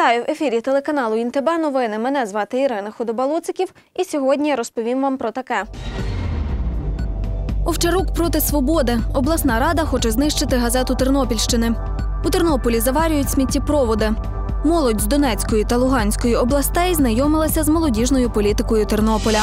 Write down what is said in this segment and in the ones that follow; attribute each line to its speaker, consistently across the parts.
Speaker 1: Вітаю в ефірі телеканалу Інтеб новини. Мене звати Ірина Ходобалоциків, і сьогодні я розповім вам про таке. Овчарук проти свободи. Обласна рада хоче знищити газету Тернопільщини. У Тернополі заварюють сміттєпроводи. Молодь з Донецької та Луганської областей знайомилася з молодіжною політикою Тернополя.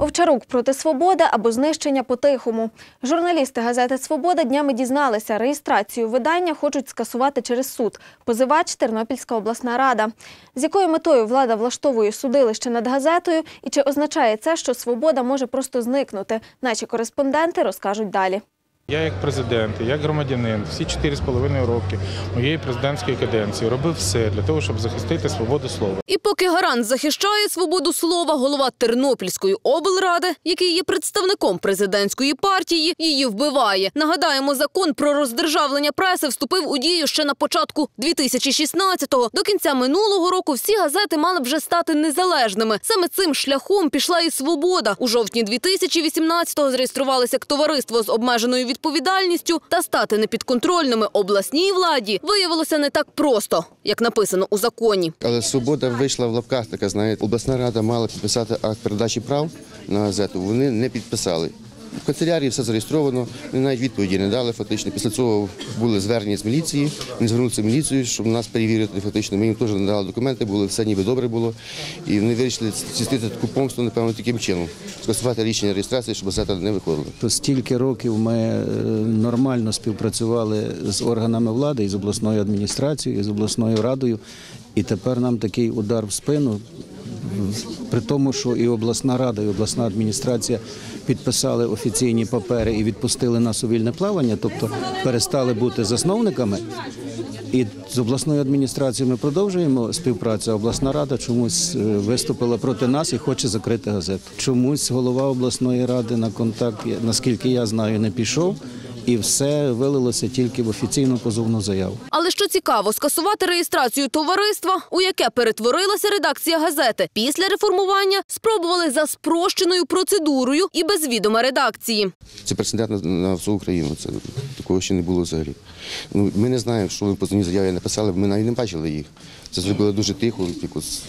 Speaker 1: Овчарук проти свободи або знищення по-тихому. Журналісти газети Свобода днями дізналися, реєстрацію видання хочуть скасувати через суд. Позивач Тернопільська обласна рада. З якою метою влада влаштовує судилище над газетою і чи означає це, що свобода може просто зникнути? Наші кореспонденти розкажуть далі.
Speaker 2: Я як президент, як громадянин, всі 4,5 роки моєї президентської каденції робив все для того, щоб захистити свободу слова.
Speaker 3: І поки гарант захищає свободу слова, голова Тернопільської облради, який є представником президентської партії, її вбиває. Нагадаємо, закон про роздержавлення преси вступив у дію ще на початку 2016-го. До кінця минулого року всі газети мали вже стати незалежними. Саме цим шляхом пішла і свобода. У жовтні 2018-го зареєструвалися як товариство з обмеженою відповідальністю та стати непідконтрольними обласній владі виявилося не так просто, як написано у законі.
Speaker 4: Але свобода вийшла в лапках, така знаєте. Обласна рада мала підписати акт передачі прав на газету. Вони не підписали. В канцелярії все зареєстровано, вони навіть відповіді не дали. Фактично, після цього були звернення з міліції. Вони звернулися в міліцію, щоб нас перевірити. Фактично, ми їм теж надали документи, були все ніби добре було. І вони вирішили здійснити таку помсту, напевно, таким чином. Скасувати рішення реєстрації, щоб газета не виходила.
Speaker 5: То стільки років ми е, нормально співпрацювали з органами влади, і з обласною адміністрацією, і з обласною радою. І тепер нам такий удар в спину. При тому, що і обласна рада, і обласна адміністрація підписали офіційні папери і відпустили нас у вільне плавання, тобто перестали бути засновниками. І з обласною адміністрацією ми продовжуємо співпрацю. Обласна рада чомусь е, виступила проти нас і хоче закрити газету. Чомусь голова обласної ради на контакт, наскільки я знаю, не пішов, і все вилилося тільки в офіційну позовну заяву.
Speaker 3: Але що цікаво, скасувати реєстрацію товариства, у яке перетворилася редакція газети після реформування, спробували за спрощеною процедурою і без відома редакції.
Speaker 4: Це прецедент на, всю Україну. Це такого ще не було взагалі. Ну, ми не знаємо, що ви в позовній заяві написали, ми навіть не бачили їх. Це зробили дуже тихо, якось.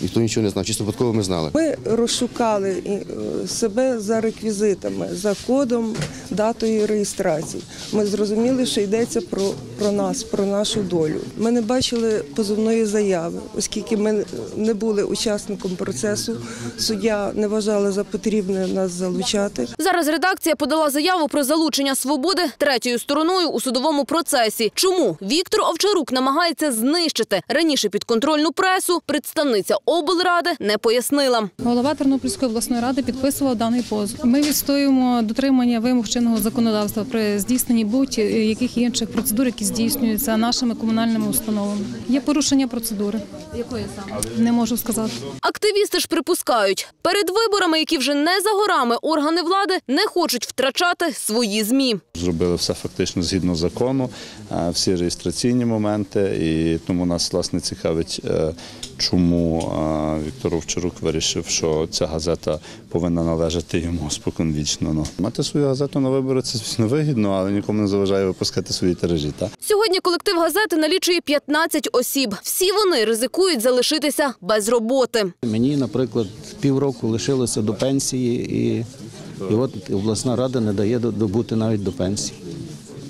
Speaker 4: Ніхто нічого не знав, чисто випадково ми знали.
Speaker 6: Ми розшукали е, себе за реквізитами, за кодом, датою реєстрації. Ми зрозуміли, що йдеться про, про нас, про нашу долю. Ми не бачили позовної заяви, оскільки ми не були учасником процесу. Суддя не вважала за потрібне нас залучати.
Speaker 3: Зараз редакція подала заяву про залучення свободи третьою стороною у судовому процесі. Чому Віктор Овчарук намагається знищити раніше підконтрольну пресу? Представниця облради не пояснила.
Speaker 7: Голова Тернопільської обласної ради підписував даний позов. Ми відстоюємо дотримання вимог чинного законодавства при здійсненні будь-яких інших процедур, які здійснюються нашими комунальними установами. Є порушення процедури. Якої саме не можу сказати.
Speaker 3: Активісти ж припускають, перед виборами, які вже не за горами, органи влади не хочуть втрачати свої змі.
Speaker 8: Зробили все фактично згідно закону, е, всі реєстраційні моменти, і тому нас власне цікавить, е, чому е, Віктор Овчарук вирішив, що ця газета повинна належати йому споконвічно. Ну, мати свою газету на вибори це звісно вигідно, але нікому не заважає випускати свої тиражі. Та?
Speaker 3: Сьогодні колектив газети налічує 15 осіб. Всі вони ризикують залишитися без роботи.
Speaker 5: Мені, наприклад, півроку лишилося до пенсії, і, і от обласна рада не дає до- добути навіть до пенсії.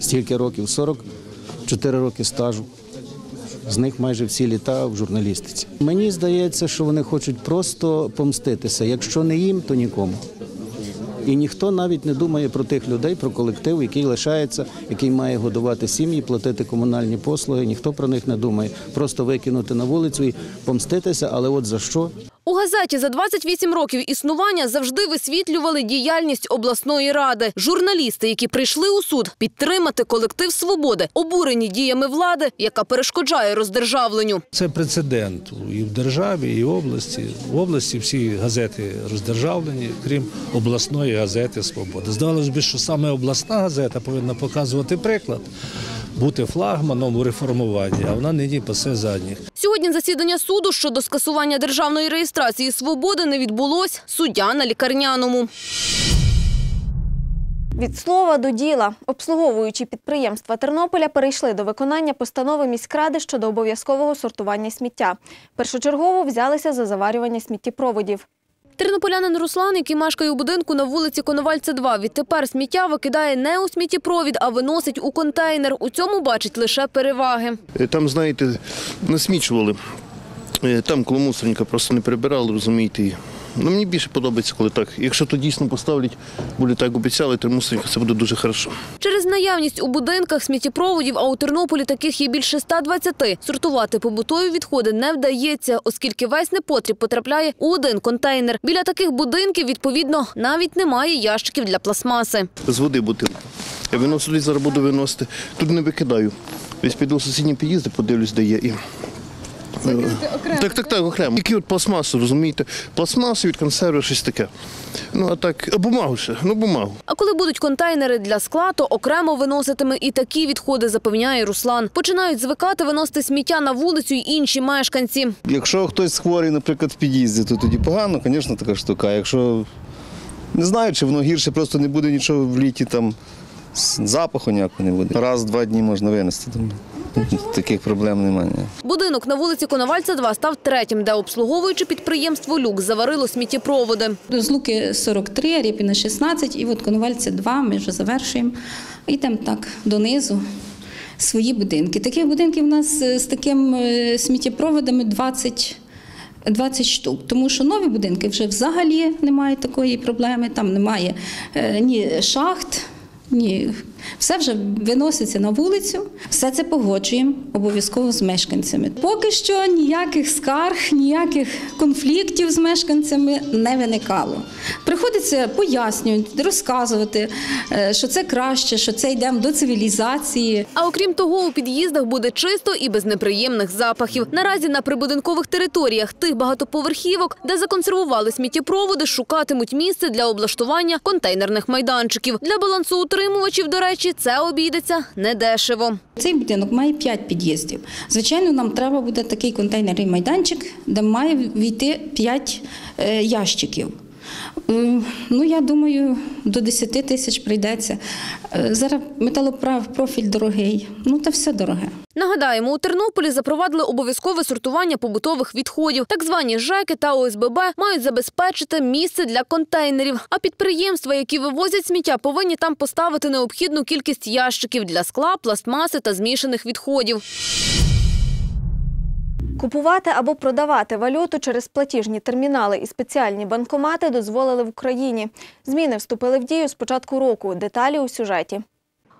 Speaker 5: Стільки років 44 роки стажу. З них майже всі літа в журналістиці. Мені здається, що вони хочуть просто помститися. Якщо не їм, то нікому. І ніхто навіть не думає про тих людей, про колектив, який лишається, який має годувати сім'ї, платити комунальні послуги. Ніхто про них не думає. Просто викинути на вулицю і помститися, але от за що?
Speaker 3: У газеті за 28 років існування завжди висвітлювали діяльність обласної ради. Журналісти, які прийшли у суд підтримати колектив свободи, обурені діями влади, яка перешкоджає роздержавленню.
Speaker 9: Це прецедент і в державі, і в області. В області всі газети роздержавлені, крім обласної газети Свобода. Здавалося б, що саме обласна газета повинна показувати приклад, бути флагманом у реформуванні, а вона нині пасе задніх.
Speaker 3: Сьогодні засідання суду щодо скасування державної реєстрації свободи не відбулось. Суддя на лікарняному.
Speaker 1: Від слова до діла обслуговуючі підприємства Тернополя перейшли до виконання постанови міськради щодо обов'язкового сортування сміття. Першочергово взялися за заварювання сміттєпроводів.
Speaker 3: Тернополянин Руслан, який мешкає у будинку на вулиці Коновальця 2, відтепер сміття викидає не у сміттєпровід, а виносить у контейнер. У цьому бачить лише переваги.
Speaker 10: Е, Там, знаєте, насмічували. Е, Там коло мусорника просто не прибирали, розумієте. Ну, мені більше подобається, коли так. Якщо то дійсно поставлять, буде так обіцяли, то мусорника це буде дуже хорошо.
Speaker 3: Через наявність у будинках сміттєпроводів, а у Тернополі таких є більше 120, сортувати побутові відходи не вдається, оскільки весь непотріб потрапляє у один контейнер. Біля таких будинків, відповідно, навіть немає ящиків для пластмаси.
Speaker 10: З води бутилка. Я виношу зараз буду виносити. Тут не викидаю. Ось піду в сусідні під'їзди, подивлюсь, де є. І... Так, так, так, окремо. Які от пластмаси, розумієте? Пластмаси від консерви, щось таке. Ну, а так, а бумагу ще, ну бумагу.
Speaker 3: А коли будуть контейнери для скла, то окремо виноситиме і такі відходи, запевняє Руслан. Починають звикати виносити сміття на вулицю й інші мешканці.
Speaker 11: Якщо хтось хворий, наприклад, в під'їзді, то тоді погано, звісно, така штука. Якщо не знаю, чи воно гірше, просто не буде нічого в літі там запаху ніякого не буде. Раз-два дні можна винести. Думаю. Таких проблем немає.
Speaker 3: Будинок на вулиці Коновальця 2 став третім, де обслуговуючи підприємство «Люк» заварило сміттєпроводи.
Speaker 12: З Луки 43, Рєпіна 16 і от Коновальця 2 ми вже завершуємо. Йдемо так донизу. Свої будинки. Таких будинків у нас е, з таким е, сміттєпроводами 20 20 штук, тому що нові будинки вже взагалі немає такої проблеми, там немає е, ні шахт, ні. Все вже виноситься на вулицю, все це погоджуємо обов'язково з мешканцями. Поки що ніяких скарг, ніяких конфліктів з мешканцями не виникало. Приходиться пояснювати, розказувати, е, що це краще, що це йдемо до цивілізації.
Speaker 3: А окрім того, у під'їздах буде чисто і без неприємних запахів. Наразі на прибудинкових територіях тих багатоповерхівок, де законсервували сміттєпроводи, шукатимуть місце для облаштування контейнерних майданчиків. Для балансоутримувачів, до речі, це обійдеться недешево.
Speaker 12: Цей будинок має 5 під'їздів. Звичайно, нам треба буде такий контейнерний майданчик, де має війти 5 е, ящиків. Ну, я думаю, до 10 тисяч прийдеться. Е, Зараз металоправ профіль дорогий. Ну, та все дороге.
Speaker 3: Нагадаємо, у Тернополі запровадили обов'язкове сортування побутових відходів. Так звані ЖЕКи та ОСББ мають забезпечити місце для контейнерів. А підприємства, які вивозять сміття, повинні там поставити необхідну кількість ящиків для скла, пластмаси та змішаних відходів.
Speaker 1: Купувати або продавати валюту через платіжні термінали і спеціальні банкомати дозволили в Україні. Зміни вступили в дію з початку року. Деталі у сюжеті.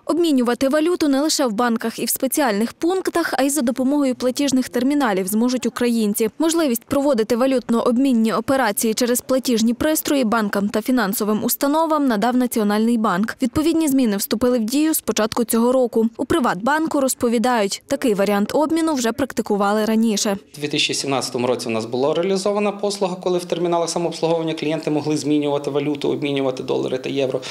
Speaker 1: Обмінювати валюту не лише в банках і в спеціальних пунктах, а й за допомогою платіжних терміналів зможуть українці. Можливість проводити валютно-обмінні операції через платіжні пристрої банкам та фінансовим установам надав Національний банк. Відповідні зміни вступили в дію з початку цього року. У Приватбанку розповідають, такий варіант обміну вже практикували раніше.
Speaker 13: У 2017 році у нас була реалізована послуга, коли в терміналах самообслуговування клієнти могли змінювати валюту, обмінювати долари та євро.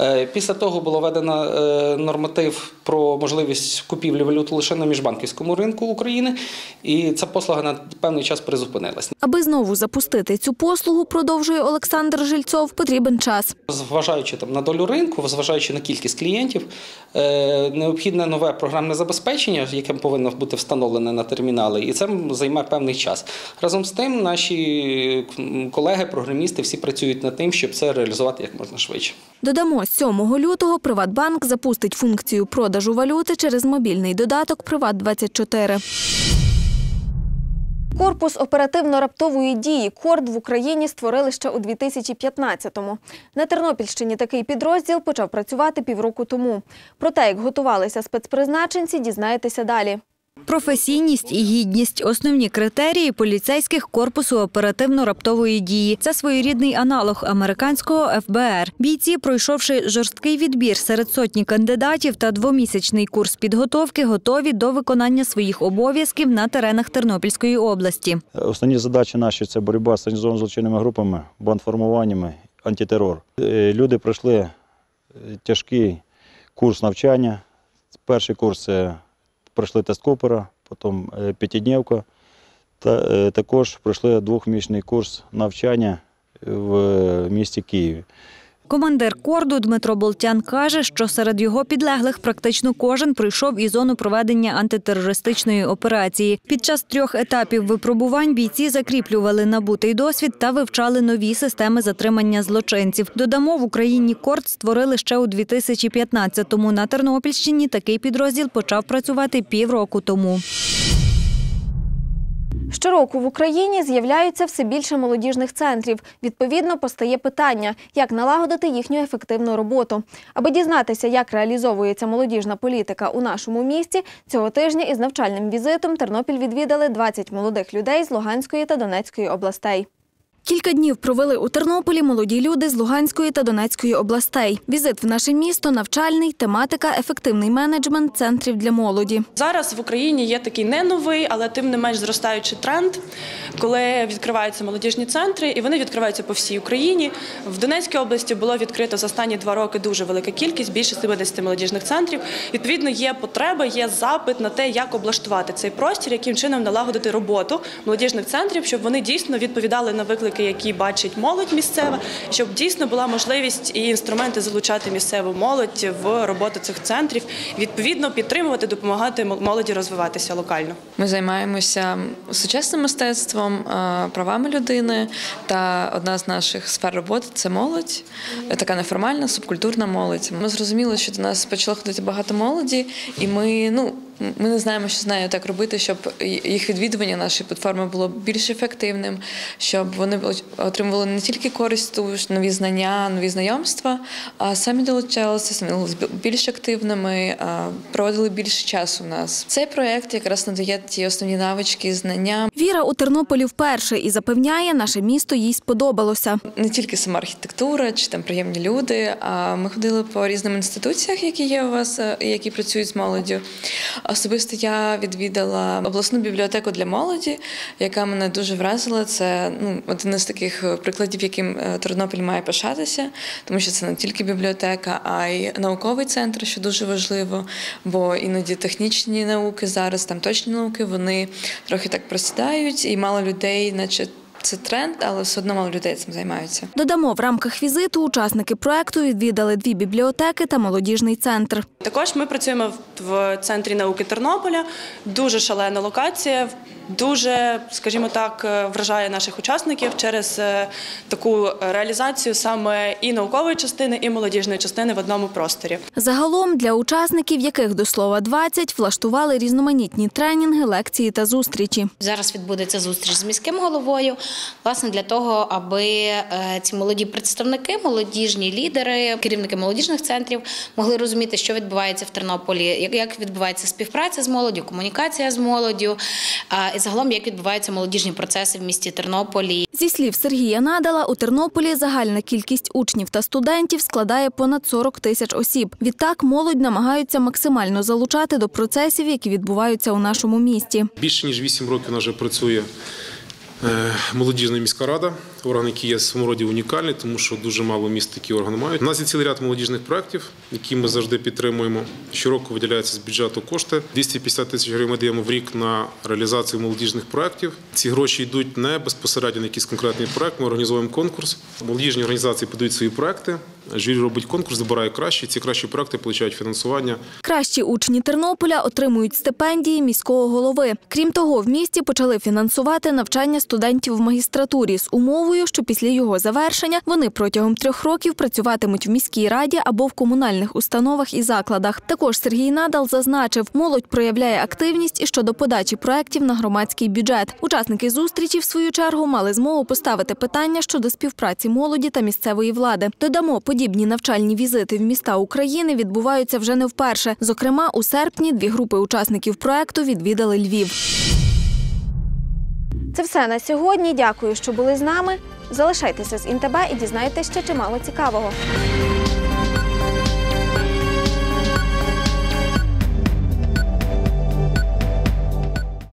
Speaker 13: Е, Після того було введено е, норматив про можливість купівлі валют лише на міжбанківському ринку України, і ця послуга на певний час призупинилась.
Speaker 1: Аби знову запустити цю послугу, продовжує Олександр Жильцов, потрібен час.
Speaker 13: Зважаючи там на долю ринку, зважаючи на кількість клієнтів, е, необхідне нове програмне забезпечення, яке повинно бути встановлене на термінали, і це займе певний час. Разом з тим, наші колеги, програмісти, всі працюють над тим, щоб це реалізувати як можна швидше.
Speaker 1: Додамо, 7 лютого Приватбанк запустить функцію продажу валюти через мобільний додаток Приват24. Корпус оперативно-раптової дії «Корд» в Україні створили ще у 2015-му. На Тернопільщині такий підрозділ почав працювати півроку тому. Про те, як готувалися спецпризначенці, дізнаєтеся далі.
Speaker 14: Професійність і гідність – основні критерії поліцейських корпусу оперативно-раптової дії. Це своєрідний аналог американського ФБР. Бійці, пройшовши жорсткий відбір серед сотні кандидатів та двомісячний курс підготовки, готові до виконання своїх обов'язків на теренах Тернопільської області.
Speaker 15: Основні задачі наші це боротьба з організованими злочинними групами, бандформуваннями, антитерор. Е, Люди пройшли е, тяжкий курс навчання. Перший курс це пройшли тест Копера, потім п'ятидневку. Та е, також пройшли двохмісячний курс навчання в місті Києві.
Speaker 14: Командир корду Дмитро Болтян каже, що серед його підлеглих практично кожен пройшов і зону проведення антитерористичної операції. Під час трьох етапів випробувань бійці закріплювали набутий досвід та вивчали нові системи затримання злочинців. Додамо, в Україні корд створили ще у 2015-му. На Тернопільщині такий підрозділ почав працювати півроку тому.
Speaker 1: Щороку в Україні з'являються все більше молодіжних центрів. Відповідно, постає питання, як налагодити їхню ефективну роботу. Аби дізнатися, як реалізовується молодіжна політика у нашому місті, цього тижня із навчальним візитом Тернопіль відвідали 20 молодих людей з Луганської та Донецької областей. Кілька днів провели у Тернополі молоді люди з Луганської та Донецької областей. Візит в наше місто навчальний, тематика, ефективний менеджмент центрів для молоді.
Speaker 16: Зараз в Україні є такий не новий, але тим не менш зростаючий тренд, коли відкриваються молодіжні центри, і вони відкриваються по всій Україні. В Донецькій області було відкрито за останні два роки дуже велика кількість, більше 70 молодіжних центрів. Відповідно, є потреба, є запит на те, як облаштувати цей простір, яким чином налагодити роботу молодіжних центрів, щоб вони дійсно відповідали на виклики, які бачить молодь місцева, щоб дійсно була можливість і інструменти залучати місцеву молодь в роботу цих центрів, відповідно підтримувати, допомагати молоді розвиватися локально.
Speaker 17: Ми займаємося сучасним мистецтвом, е, правами людини. Та одна з наших сфер роботи це молодь, е, така неформальна, субкультурна молодь. Ми зрозуміли, що до нас почало ходити багато молоді, і ми ну. Ми не знаємо, що з нею так робити, щоб їх відвідування нашої платформи було більш ефективним, щоб вони отримували не тільки користь, нові знання, нові знайомства, а самі долучалися, самі більш активними, проводили більше часу в нас. Цей проект якраз надає ті основні навички, знання.
Speaker 1: Віра у Тернополі вперше і запевняє, наше місто їй сподобалося.
Speaker 17: Не тільки сама архітектура чи там приємні люди. А ми ходили по різним інституціях, які є у вас, які працюють з молоддю. Особисто я відвідала обласну бібліотеку для молоді, яка мене дуже вразила. Це ну один із таких прикладів, яким Тернопіль має пишатися, тому що це не тільки бібліотека, а й науковий центр, що дуже важливо. Бо іноді технічні науки зараз, там точні науки, вони трохи так просідають, і мало людей, наче. Це тренд, але все одно мало людей цим займаються.
Speaker 1: Додамо, в рамках візиту учасники проекту відвідали дві бібліотеки та молодіжний центр.
Speaker 16: Також ми працюємо в центрі науки Тернополя. Дуже шалена локація. Дуже, скажімо так, вражає наших учасників через таку реалізацію саме і наукової частини, і молодіжної частини в одному просторі.
Speaker 1: Загалом для учасників, яких до слова 20, влаштували різноманітні тренінги, лекції та зустрічі.
Speaker 18: Зараз відбудеться зустріч з міським головою, власне для того, аби ці молоді представники, молодіжні лідери, керівники молодіжних центрів могли розуміти, що відбувається в Тернополі, як відбувається співпраця з молоддю, комунікація з молоддю. І загалом, як відбуваються молодіжні процеси в місті Тернополі.
Speaker 1: Зі слів Сергія Надала, у Тернополі загальна кількість учнів та студентів складає понад 40 тисяч осіб. Відтак молодь намагаються максимально залучати до процесів, які відбуваються у нашому місті.
Speaker 19: Більше ніж 8 років вона вже працює молодіжна міська рада, орган, який є в своєму роді унікальний, тому що дуже мало міст такі органи мають. У нас є цілий ряд молодіжних проєктів, які ми завжди підтримуємо. Щороку виділяються з бюджету кошти. 250 тисяч гривень ми даємо в рік на реалізацію молодіжних проєктів. Ці гроші йдуть не безпосередньо на якийсь конкретний проєкт. Ми організуємо конкурс. Молодіжні організації подають свої проєкти. Жюрі робить конкурс, збирає кращі. Ці кращі проекти отримують фінансування.
Speaker 1: Кращі учні Тернополя отримують стипендії міського голови. Крім того, в місті почали фінансувати навчання студентів в магістратурі з умовою, що після його завершення вони протягом трьох років працюватимуть в міській раді або в комунальних установах і закладах. Також Сергій Надал зазначив, молодь проявляє активність і щодо подачі проєктів на громадський бюджет. Учасники зустрічі, в свою чергу, мали змогу поставити питання щодо співпраці молоді та місцевої влади. Додамо, подібні навчальні візити в міста України відбуваються вже не вперше. Зокрема, у серпні дві групи учасників проекту відвідали Львів. Це все на сьогодні. Дякую, що були з нами. Залишайтеся з ІНТБ і дізнайтеся ще чимало цікавого.